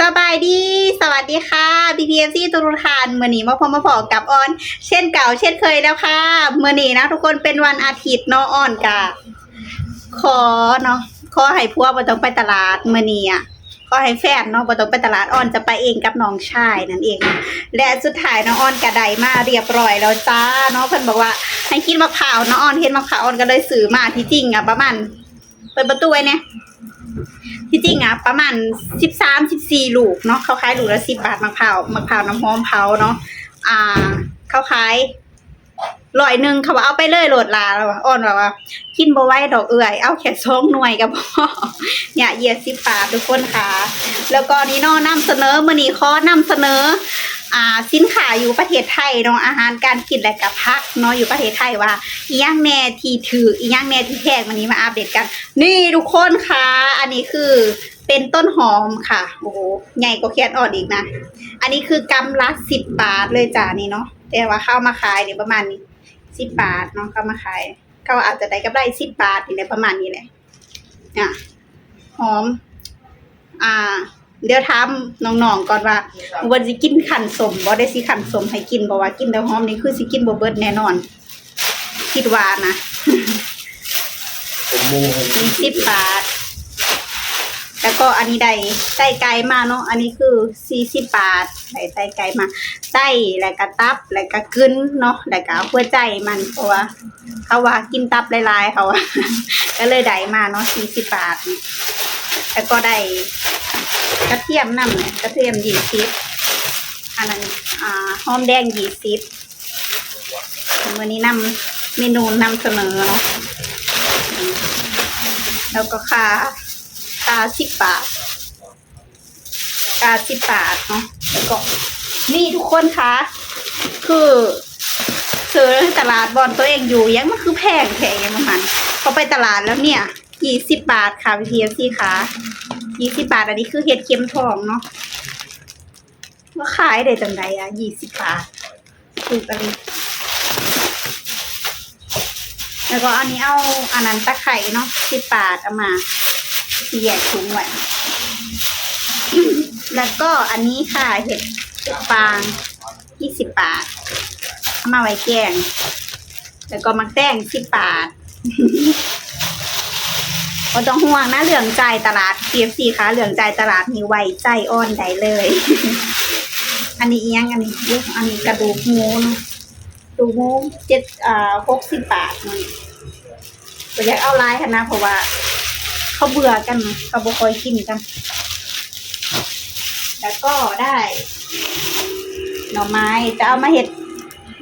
สบายดี สวัสดีค่ะ BPMC ตุรุทานเมื่อนี้มาพบมาพอกับออน เช่นเก่า เช่นเคยแล้วค่ะเมื่อนี้นะทุกคนเป็นวันอาทิตย์เนาะออนกะขอเนาะขอให้พวกมต้องไปตลาดเมื่อนี้อะขอให้แฟนเนาะมาต้องไปตลาดออนจะไปเองกับน้องชายนั่นเอง และสุดท้ายน้องออนกระไดมาเรียบร้อยแล้วจ้าเนาะเพิ่นบอกว่า ให้กินมะพร้าวน้องออนเห็นมะพร้าวออนก็เลยซื้อมาที่จริงอะประมาณเปิดประตูไว้เนี่ย ที่จริงอะประมาณสิบสามสิบสี่ลูกเนาะเขาขายลูกละสิบบาทมะพร้าวมะพร้าวน้ำหอมเผาเนาะอ่าเขาขาย ร้อยหนึ่งเขาว่าเอาไปเลยโหลดลาแล้วว่อนว่าว่า กินบ่ไว้ดอกเอื่อย เอาแค่สองหน่วยกับพ่อเนี่ยเยียสิบบาททุกคนค่ะ แล้วก็นี่นอนำเสนอมื้อนี้ขอนำเสนอ อ่าสินค้าอยู่ประเทศไทยเนาะอาหารการกินและกับพักเนาะอยู่ประเทศไทยว่าอีหยังแน่ที่ถืออีหยังแน่ที่แพงวันนี้มาอัปเดตกัน นี่ทุกคนค่ะ อันนี้คือเป็นต้นหอมค่ะ โอ้โห ใหญ่กว่าแคนออดอีกนะ อันนี้คือกำละสิบบาทเลยจ้านี่เนาะ แต่ว่าเข้ามาขายเนี่ยประมาณนี้ สิบบาทเนาะเข้ามาขายเขาอาจจะได้กำไรสิบบาทนี่แหละประมาณนี้แหละอะหอม อ่า เดี๋ยวถามน้องๆก่อนว่าวันสิกินขันสมบ่ได้สิขันสมให้กินบ่ว่ากินแต่หอมนี่คือสิกินบ่เบิดแน่นอน คิดว่านะผมมูมีสิบบาท แล้วก็อันนี้ได้ไส้ไก่มาเนาะอันนี้คือสี่สิบบาทได้ไส้ไก่มาไส้แล้วก็ตับแล้วก็กึ้นเนาะแล้วก็เอาหัวใจมันเพราะว่าเขาว่ากินตับลายๆเขาว่าก็เลยได้มาเนาะสี่สิบบาทแล้วก็ได้กระเทียมน้ำเนี่ยกระเทียมยี่สิบอันนั้นอ่าหอมแดงยี่สิบวันนี้นำเมนูนำเสนอเนาะแล้วก็ค่าาสิบบาทค่าสิบบาทเนาะแล้วก็นี่ทุกคนคะ คือซื้อในตลาดบอลตัวเองอยู่ยังมันคือแพงแพงยังมันพอไปตลาดแล้วเนี่ยยี่สิบบาทค่ะพี่เอฟซีค่ะยี่สิบบาท อันนี้คือเห็ดเข็มทองเนาะว่าขายได้จังไดอะยี่สิบบาทถูกอะไรแล้วก็อันนี้เอาอันนั้นตะไคร่เนาะสิบบาทเอามา ที่แยกถุงไว้แล้วก็อันนี้ค่ะเห็ดฟางยี่สิบบาทเอามาไว้แกง แล้วก็มักแต้งสิบบาทก็ต้องห่วงนะเหลืองใจตลาด PFC ค่ะเหลืองใจตลาดมีไวใจอ่อนได้เลย อันนี้เอียงอันนี้ยุอันนี้กระดูกหมูเนะดูโมงเจ็ดอ่าหกสิบบาทมันก็อยากเอาลน์ค่ะนะเพราะว่า เขาเบื่อกันเขาบ่คอยกินกัน แล้วก็ได้ หน่อไม้จะเอามาเห็ด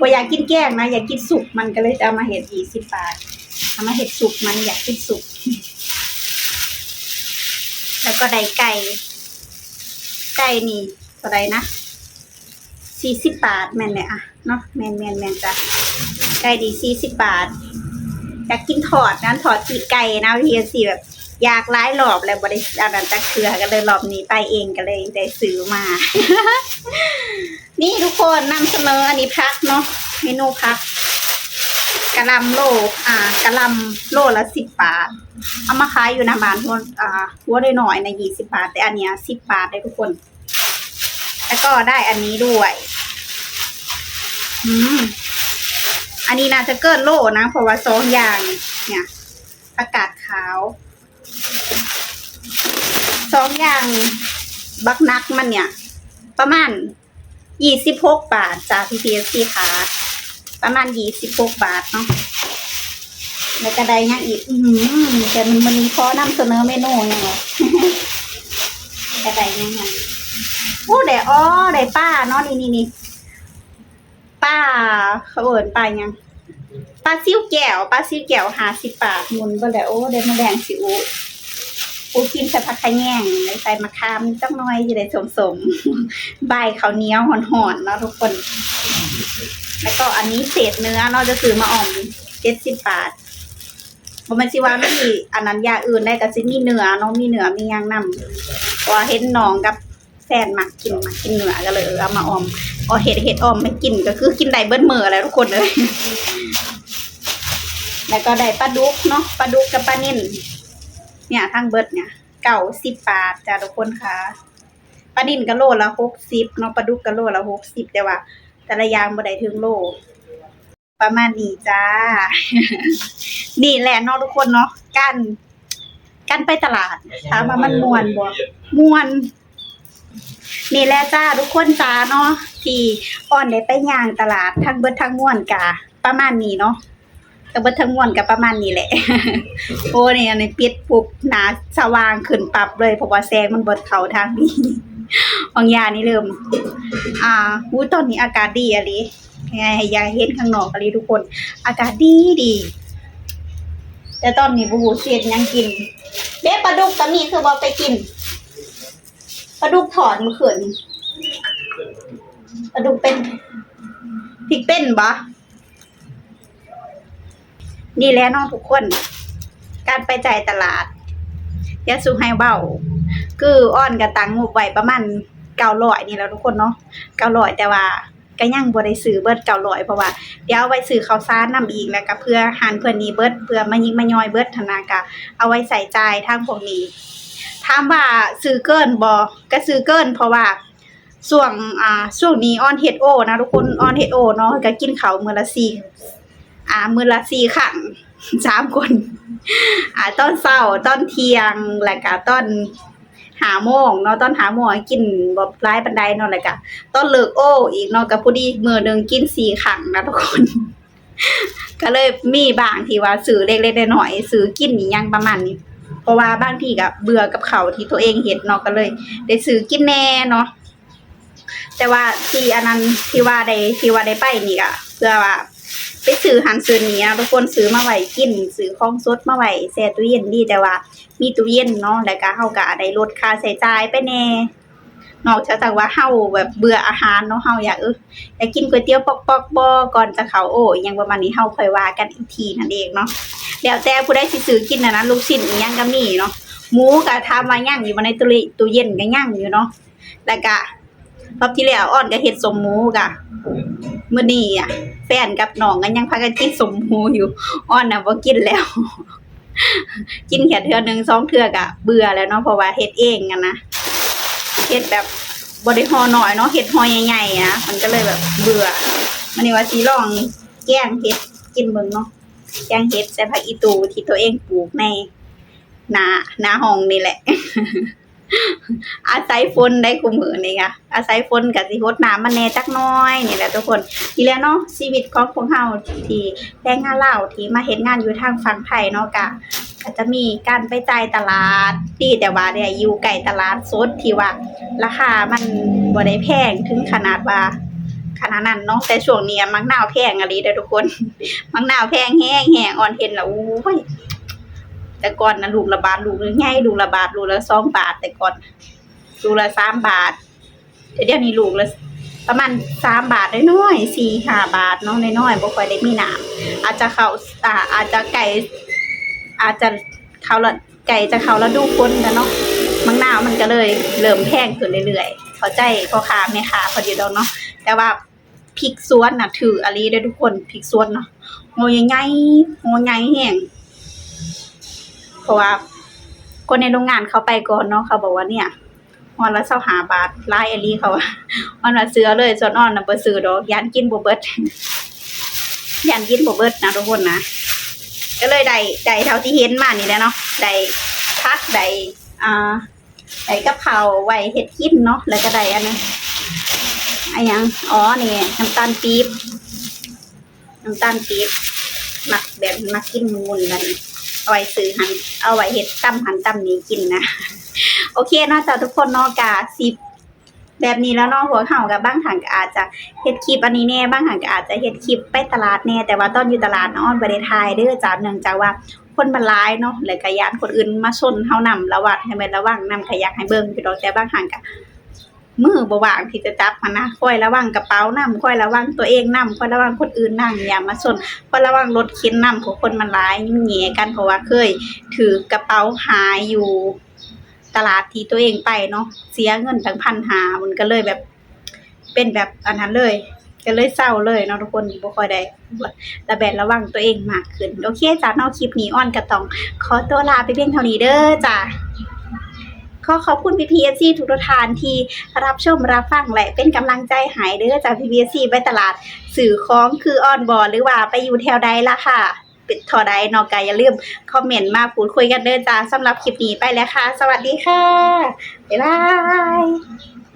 บ่อยากกินแก้งนะอยากกินสุกมันก็เลยจะเอามาเห็ดยี่สิบบาทเอามาเห็ดสุกมันอยากกินสุก แล้วก็ได้ไก่ ไก่นี่อะไรนะสี่สิบบาทแม่นเลยอะเนาะแม่นแม่นแม่นจ้ะไก่ดีสี่สิบบาทอยากกินถอดนั้นถอดปีกไก่นะพี่สี่แบบ อยากร้ายหลอบแล้วบริษัทนั้นจะเครือก็เลยรอบนี้ไปเองก็เลยได้ซื้อมา นี่ทุกคนนำเสนออันนี้พักเนาะเมนูพักกะลำโลอ่ากะลำโลละสิบบาท เอามาขายอยู่หน้าบ้านหัวอ่าหัวได้หน่อยๆนยี่สิบบาท แต่อันเนี้ยสิบบาทเลยทุกคน แล้วก็ได้อันนี้ด้วยอืมอันนี้น่าจะเกินโลนะเพราะว่าสองอย่างเนี่ยอากาศขาว สองอย่าง บักนักมันเนี่ย ประมาณยี่สิบหกบาทจากพีพีเอซีค่ะ ประมาณยี่สิบหกบาทเนาะแล้วก็ได้ยังอีก อืมแต่มันมันมีพอนำเสนอเมนูยังไงก็ไดยังไงโอ้ได้อ้อได้ป้าเนาะนี่นี่นี่ป้าเขาเอินป้ายังป้าซิ่วแก้วป้าซิ่วแก้วหาสิบบาทหมุนก็แล้วโอ้ได้มาแดงสิอู อูกินใส่ผักขะแยงได้ใส่มะขามจังน้อยจะได้สมสมๆใบเขาเหนียวห่อนๆเนาะทุกคน แล้วก็อันนี้เศษเนื้อเนาจะซื้อมาอ่อมเจ็ดสิบบาทผมมันสิว่าไม่มีอันนั้นยาอื่นได้ก็สิมีเนื้อเนาะมีเนื้อมีหยางนำเพราะว่าเห็นน้องกับแฟนมักกินมักกินเนื้อก็เลยเอามาออมเอาเห็ดเห็ดออมไม่กินก็คือกินได้เบิ้ลมือแล้วทุกคนเลยแล้วก็ได้ปลาดุกเนาะปลาดุกกับปลานิ่น เนี่ยทั้งเบิดเนี่ยเก่าสิบบาทจ้าทุกคนค่ะปลาดินก็โลละ60เนาะปลาดุกก็โลละ60แต่ว่า แต่ละอย่างบ่ได้ถึงโล ประมาณนี้จ้า นี่แหละเนาะทุกคนเนาะการการไปตลาดถามว่ามันมวนบ่มวนนี่แหละจ้าทุกคนจ้าเนาะที่อ่อนได้ไปย่างตลาดทั้งเบิดทั้งมวนกะประมาณนี้เนาะ ทั้งเบิดทั้งมวนก็ประมาณนี้แหละ โอ้นี่อันนี้ปิดปุ๊บหนาสว่างขึ้นปรับเลยเพราะว่าแสงมันบดเขาทางนี้บางยานี่เริ่ม อ่าอู้ตอนนี้อากาศดีอะลิไงยายเห็นข้างนอกอะลิทุกคน อากาศดีดี แต่ตอนนี้บูบูเสียดยังกินเด็ปลาดุกก็มีคือว่าไปกินปลาดุกถอดมือขืนปลาดุกเป็นพริกเป็นบ่ นี่แหละเน้องทุกคน การไปจ่ายตลาดยาสูให้เบาคืออ้อนกับตังงบไว้ประมาณเก้าร้อยนี่แหล้วทุกคนเนาะเก้าร้อยแต่ว่าก็ยังบ่ได้ซื้อเบิดเก้าร้อยเพราะว่าเดี๋ยวเอาไว้ซื้อข้าวสารนํอีกแล้วก็เพื่อหารเพื่อนนี้เบิดเพื่อมายิงมาย่อยเบิดธนากะเอาไว้ใส่ใจทางพวกนี้ถามว่าซื้อเกินบ่ก็ซื้อเกิน เพราะว่าช่วงอ่าช่วงนี้ออนเฮดโอนะทุกคนออนเฮดโอเนาะก็กินข้าวมื้อละสี่ อ่ามือละสี่ครั้งสามคน อ่าตอนเช้าตอนเทียงแล้วก็ตอนหาโมงเนาะตอนหาโมงกินบ่หลายปานใดเนาะแล้วก็ตอนเลิกโอ้อีกเนาะก็พอดีมือหนึ่งกินสี่ครั้งนะทุกคน ก็เลยมีบางที่ว่าซื้อเล็กๆน้อยๆซื้อกินอีหยังประมาณนี้ เพราะว่าบางทีก็เบื่อกับเขาที่ตัวเองเฮ็ดเนาะก็เลย ได้ซื้อกินแน่เนาะแต่ว่าที่อันนั้นที่ว่าได้ที่ว่าได้ไปนี่ก็เพื่อว่า ไปซื้อหันซื้อนี้นะทุกคนซื้อมาไว้กินซื้อของสดมาไว้แช่ตู้เย็นดีแต่ว่า มีตู้เย็นเนาะแล้วก็เฮาก็ได้ลดค่าใช้จ่ายไปแน่นอกจากว่าเฮาแบบเบื่ออาหารเนาะเฮาอยากเอออยากกินก๋วยเตี๋ยวปอกๆบ่ก่อนจะเขาโอ้อิหยังประมาณนี้เฮาค่อยว่ากันอีกทีนั่นเองเนาะแล้วแต่ผู้ใดสิซื้อกินน่ะนะลูกชิ้นอีหยังก็มีเนาะหมูก็ถามาย่างอยู่ในตู้เลตู้เย็นก็ย่างอยู่เนาะแล้วก็รอบที่แล้วอ้อนก็เฮ็ดสมหมูก็ มื่อนี้อะ แฟนกับน้องก็ยังพากันกินสมหูอยู่ อ้อนน่ะบ่กินแล้ว กินแค่เทื่อหนึ่งสองเทื่อก็เบื่อแล้วเนาะเพราะว่าเฮ็ดเองอะนนะเฮ็ดแบบบ่ได้ห่อน้อยเนาะเฮ็ดห่อใหญ่ๆอะมันก็เลยแบบเบื่อ มันนี่ว่าสิลองแกงเฮ็ดกินเบิ่งเนาะแกงเฮ็ดใส่ผักอีตูที่ตัวเองปลูกในหนาหนาห้องนี่แหละ อาศัยฝนได้คุมมือนี่ค่ะอาศัยฝนกับสิฮดน้ำมันแน่จักน้อยนี่แหละทุกคนทีแล้วเนาะชีวิตของพวกเฮาที่แรงงานเล่าที่มาเฮ็ดงานอยู่ทางฝั่งไทยเนาะกะก็จะมีการไปจ่ายตลาดที่แต่ว่าเนี่ยอยู่ใกล้ตลาดสดที่ว่า ราคามันบ่ได้แพงถึงขนาดว่าขนาดนั้นเนาะแต่ช่วงนี้มักนาวแพงอะลีเด้อทุกคน มักนาวแพงแห้งแห้งอ่อนเห็นแล้วอู้ย แต่ก่อนนะลูกละบาทลูกละใหญ่ลูกละบาทลูกละสองบาท แต่ก่อนลูกละสามบาทเดี๋ยวนี้ลูกละประมาณสามบาทน้อยๆสี่ห้าบาทเนาะน้อยๆบ่ค่อยได้มีหน้ำอาจจะเขาอ่าอาจจะไก่อาจจะเขาละไก่จะเขาละดูคนกันเนาะมังนาวมันก็เลยเริ่มแพงขึ้นเรื่อยๆเข้าใจพ่อค้าแม่ค้าพอดีดอกเนาะแต่ว่าพริกสวนน่ะถืออะไรได้ทุกคนพริกสวนเนาะโหใหญ่ๆโหใหญ่แห้ง เพราะว่าคนในโรงงานเขาไปก่อนเนาะเขาบอกว่าเนี่ยวันละเศร้าหาบาทไล่อลี่เขาว่าวันละเสือเลยส่วนอ่อนน่ะบ่ซื้อดอกยานกินบ่เบิดยานกินบ่เบิดนะทุกคนนะก็เลยได้ได้เท่าที่เห็นมานี่แหละเนาะได้พักได้อ่าได้กับข้าไว้เฮ็ดกินเนาะแล้วก็ได้อันนั้นอันยังอ๋อนี่น้ำตาลปี๊บน้ำตาลปี๊บมักแบบมักกินมุนกัน เอาไว้ซื้อหันเอาไว้เห็ดตั้มหันตั้มนี้กินนะโอเคเนาะจ้ะทุกคนเนาะกะสิบแบบนี้แล้วเนาะหัวเข่ากับบ้างถังก็อาจจะเฮ็ดคลิปอันนี้แน่บ้างถังก็อาจจะเฮ็ดคลิปไปตลาดแน่แต่ว่าตอนอยู่ตลาดเนาะบ่ได้ถ่ายเด้อจ้ะเนื่องจากว่าคนมันหลายเนาะแล้วก็ยานคนอื่นมาชนเฮานำระวังให้แม่นระวังนำขยักให้เบิ่งอยู่ดอกแต่บ้างถังก็ มือบว่างที่จะจับมันนะค่อยระวังกระเป๋านำค่อยระวังตัวเองนำค่อยระวังคนอื่นนั่งอย่ามาชนเพราะระว่างรถเข็นนำของคนมันร้ายยิ่งแหย่กันเพราะว่าเคย ถือกระเป๋าหายอยู่ตลาดที่ตัวเองไปเนาะเสียเงินตั้งพันหามันก็เลยแบบ เป็นแบบอันนั้นเลยก็เลยเศร้าเลยเนาะทุกคนบ่ค่อยได้ระแบดระวังตัวเองมากขึ้น โอเคจ้าเนอกคลิปนี้อ้อนก็ต้อง ขอตัวลาไปเพียงเท่านี้เด้อจ้า อขอบคุณพีพีเอซีทุกท่านที่รับชมรับฟังและเป็นกำลังใจหายเด้อจากพีพีเอซีไปตลาดสื่อของคือออนบอร์หรือว่าไปอยู่แถวใดล่ะค่ะปิดทอได้นอกกายอย่าลืมคอมเมนต์มาพูดคุยกันเด้อจ้าสำหรับคลิปนี้ไปแล้วค่ะ สวัสดีค่ะ บ๊ายบาย